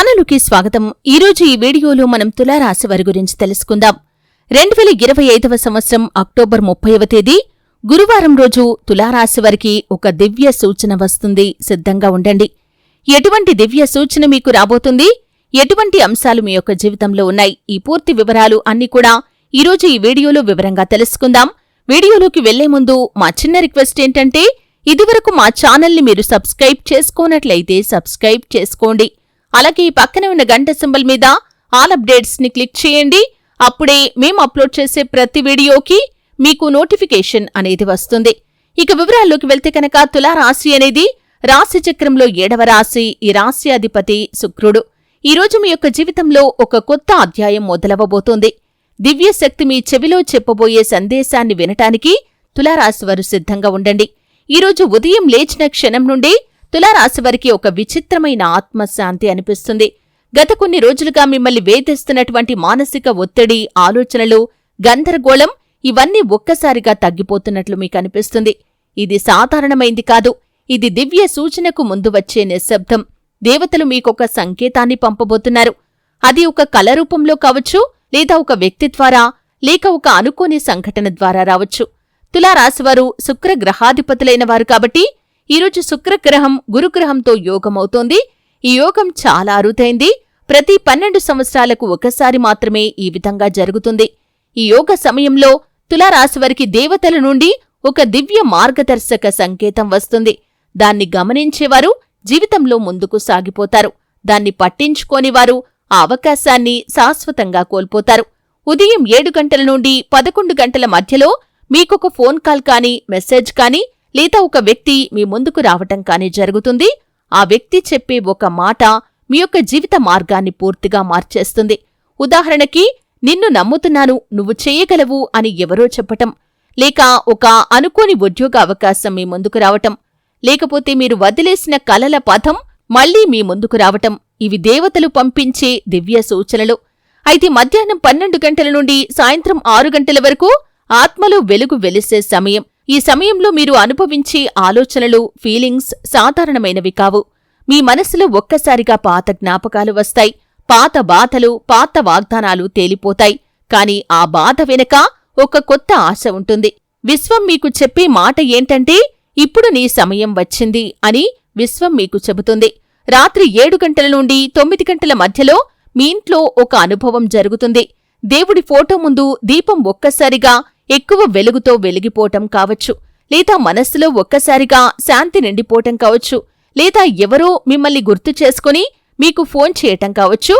ఛానలుకి స్వాగతం. ఈరోజు ఈ వీడియోలో మనం తులారాశి వారి గురించి తెలుసుకుందాం. రెండు వేల ఇరవై ఐదవ సంవత్సరం అక్టోబర్ ముప్పైవ తేదీ. గురువారం రోజు తులారాశి వారికి ఒక దివ్య సూచన వస్తుంది. సిద్ధంగా ఉండండి. ఎటువంటి దివ్య సూచన మీకు రాబోతుంది? ఎటువంటి అంశాలు మీ యొక్క జీవితంలో ఉన్నాయి? ఈ పూర్తి వివరాలు అన్ని కూడా ఈరోజు ఈ వీడియోలో వివరంగా తెలుసుకుందాం. వీడియోలోకి వెళ్ళే ముందు మా చిన్న రిక్వెస్ట్ ఏంటంటే ఇదివరకు మా ఛానల్ని మీరు సబ్స్క్రైబ్ చేసుకోనట్లయితే సబ్స్క్రైబ్ చేసుకోండి. అలాగే ఈ పక్కనే ఉన్న గంట సింబల్ మీద ఆల్ అప్డేట్స్ని క్లిక్ చేయండి. అప్పుడే మేము అప్లోడ్ చేసే ప్రతి వీడియోకి మీకు నోటిఫికేషన్ అనేది వస్తుంది. ఇక వివరాల్లోకి వెళ్తే కనుక తులారాశి అనేది రాశి చక్రంలో ఏడవ రాశి ఈ రాశి అధిపతి శుక్రుడు. ఈరోజు మీ యొక్క జీవితంలో ఒక కొత్త అధ్యాయం మొదలవబోతోంది దివ్యశక్తి మీ చెవిలో చెప్పబోయే సందేశాన్ని వినటానికి తులారాశివారు సిద్ధంగా ఉండండి. ఈరోజు ఉదయం లేచిన క్షణం నుండి తులారాశి వారికి ఒక విచిత్రమైన ఆత్మశాంతి అనిపిస్తుంది. గత కొన్ని రోజులుగా మిమ్మల్ని వేధిస్తున్నటువంటి మానసిక ఒత్తిడి ఆలోచనలు గందరగోళం ఇవన్నీ ఒక్కసారిగా తగ్గిపోతున్నట్లు మీకు అనిపిస్తుంది. ఇది సాధారణమైంది కాదు. ఇది దివ్య సూచనకు ముందు వచ్చే నిశ్శబ్దం. దేవతలు మీకొక సంకేతాన్ని పంపబోతున్నారు. అది ఒక కళ రూపంలో కావచ్చు లేదా ఒక వ్యక్తి ద్వారా లేక ఒక అనుకోని సంఘటన ద్వారా రావచ్చు. తులారాశివారు శుక్ర గ్రహాధిపతులైన వారు కాబట్టి ఈరోజు శుక్రగ్రహం గురుగ్రహంతో యోగమవుతోంది. ఈ యోగం చాలా అరుదైంది. ప్రతి పన్నెండు సంవత్సరాలకు ఒకసారి మాత్రమే ఈ విధంగా జరుగుతుంది. ఈ యోగ సమయంలో తులారాశివారికి దేవతల నుండి ఒక దివ్య మార్గదర్శక సంకేతం వస్తుంది. దాన్ని గమనించేవారు జీవితంలో ముందుకు సాగిపోతారు. దాన్ని పట్టించుకోని వారు ఆ అవకాశాన్ని శాశ్వతంగా కోల్పోతారు. ఉదయం ఏడు గంటల నుండి పదకొండు గంటల మధ్యలో మీకొక ఫోన్ కాల్ కానీ మెసేజ్ కానీ లేదా ఒక వ్యక్తి మీ ముందుకు రావటం కానీ జరుగుతుంది ఆ వ్యక్తి చెప్పే ఒక మాట మీ యొక్క జీవిత మార్గాన్ని పూర్తిగా మార్చేస్తుంది. ఉదాహరణకి నిన్ను నమ్ముతున్నాను నువ్వు చేయగలవు అని ఎవరో చెప్పటం లేక ఒక అనుకోని ఉద్యోగ అవకాశం మీ ముందుకు రావటం లేకపోతే మీరు వదిలేసిన కలల పథం మళ్ళీ మీ ముందుకు రావటం ఇవి దేవతలు పంపించే దివ్య సూచనలు. అయితే మధ్యాహ్నం పన్నెండు గంటల నుండి సాయంత్రం ఆరు గంటల వరకు ఆత్మలో వెలుగు వెలిసే సమయం. ఈ సమయంలో మీరు అనుభవించే ఆలోచనలు ఫీలింగ్స్ సాధారణమైనవి కావు. మీ మనసులో ఒక్కసారిగా పాత జ్ఞాపకాలు వస్తాయి. పాత బాధలు పాత వాగ్దానాలు తేలిపోతాయి. కాని ఆ బాధ వెనక ఒక కొత్త ఆశ ఉంటుంది. విశ్వం మీకు చెప్పే మాట ఏంటంటే ఇప్పుడు నీ సమయం వచ్చింది అని విశ్వం మీకు చెబుతుంది. రాత్రి ఏడు గంటల నుండి తొమ్మిది గంటల మధ్యలో మీ ఇంట్లో ఒక అనుభవం జరుగుతుంది. దేవుడి ఫోటో ముందు దీపం ఒక్కసారిగా ఎక్కువ వెలుగుతో వెలిగిపోవటం కావచ్చు. లేదా మనస్సులో ఒక్కసారిగా శాంతి నిండిపోవటం కావచ్చు. లేదా ఎవరో మిమ్మల్ని గుర్తు చేసుకుని మీకు ఫోన్ చేయటం కావచ్చు.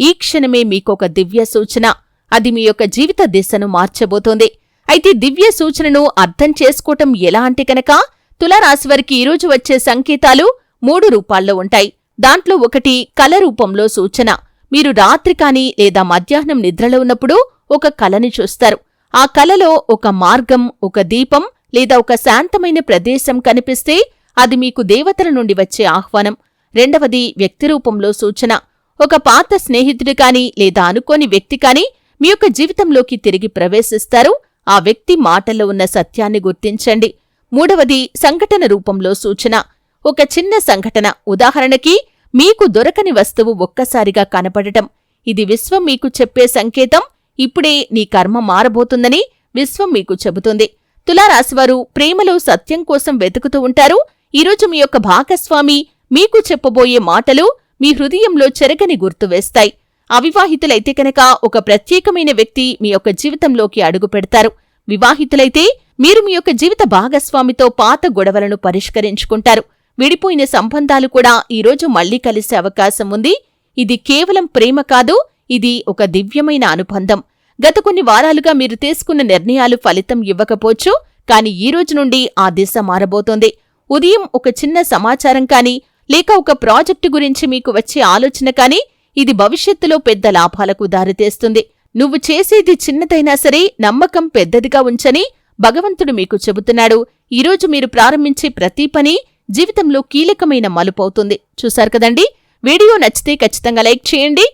ఈ క్షణమే మీకొక దివ్య సూచన. అది మీ యొక్క జీవిత దిశను మార్చబోతోంది. అయితే దివ్య సూచనను అర్థం చేసుకోవటం ఎలా అంటే కనుక తులారాశివారికి ఈరోజు వచ్చే సంకేతాలు మూడు రూపాల్లో ఉంటాయి. దాంట్లో ఒకటి కల రూపంలో సూచన. మీరు రాత్రి కాని లేదా మధ్యాహ్నం నిద్రలో ఉన్నప్పుడు ఒక కలని చూస్తారు. ఆ కలలో ఒక మార్గం ఒక దీపం లేదా ఒక శాంతమైన ప్రదేశం కనిపిస్తే అది మీకు దేవతల నుండి వచ్చే ఆహ్వానం. రెండవది వ్యక్తి రూపంలో సూచన. ఒక పాత స్నేహితుడు కాని లేదా అనుకోని వ్యక్తి కాని మీ యొక్క జీవితంలోకి తిరిగి ప్రవేశిస్తారు. ఆ వ్యక్తి మాటల్లో ఉన్న సత్యాన్ని గుర్తించండి. మూడవది సంఘటన రూపంలో సూచన. ఒక చిన్న సంఘటన. ఉదాహరణకి మీకు దొరకని వస్తువు ఒక్కసారిగా కనపడటం. ఇది విశ్వం మీకు చెప్పే సంకేతం. ఇప్పుడే నీ కర్మ మారబోతుందని విశ్వం మీకు చెబుతుంది. తులారాశివారు ప్రేమలో సత్యం కోసం వెతుకుతూ ఉంటారు. ఈరోజు మీ యొక్క భాగస్వామి మీకు చెప్పబోయే మాటలు మీ హృదయంలో చెరగని గుర్తు వేస్తాయి. అవివాహితులైతే కనుక ఒక ప్రత్యేకమైన వ్యక్తి మీ యొక్క జీవితంలోకి అడుగు పెడతారు. వివాహితులైతే మీరు మీ యొక్క జీవిత భాగస్వామితో పాత గొడవలను పరిష్కరించుకుంటారు. విడిపోయిన సంబంధాలు కూడా ఈరోజు మళ్ళీ కలిసే అవకాశం ఉంది. ఇది కేవలం ప్రేమ కాదు ఇది ఒక దివ్యమైన అనుబంధం. గత కొన్ని వారాలుగా మీరు తీసుకున్న నిర్ణయాలు ఫలితం ఇవ్వకపోవచ్చు కాని ఈ రోజు నుండి ఆ దిశ మారబోతోంది. ఉదయం ఒక చిన్న సమాచారం కానీ లేక ఒక ప్రాజెక్టు గురించి మీకు వచ్చే ఆలోచన కానీ ఇది భవిష్యత్తులో పెద్ద లాభాలకు దారితీస్తుంది. నువ్వు చేసేది చిన్నదైనా సరే నమ్మకం పెద్దదిగా ఉంచని భగవంతుడు మీకు చెబుతున్నాడు. ఈరోజు మీరు ప్రారంభించే ప్రతి పని జీవితంలో కీలకమైన మలుపవుతుంది చూశారు కదండి? వీడియో నచ్చితే ఖచ్చితంగా లైక్ చేయండి.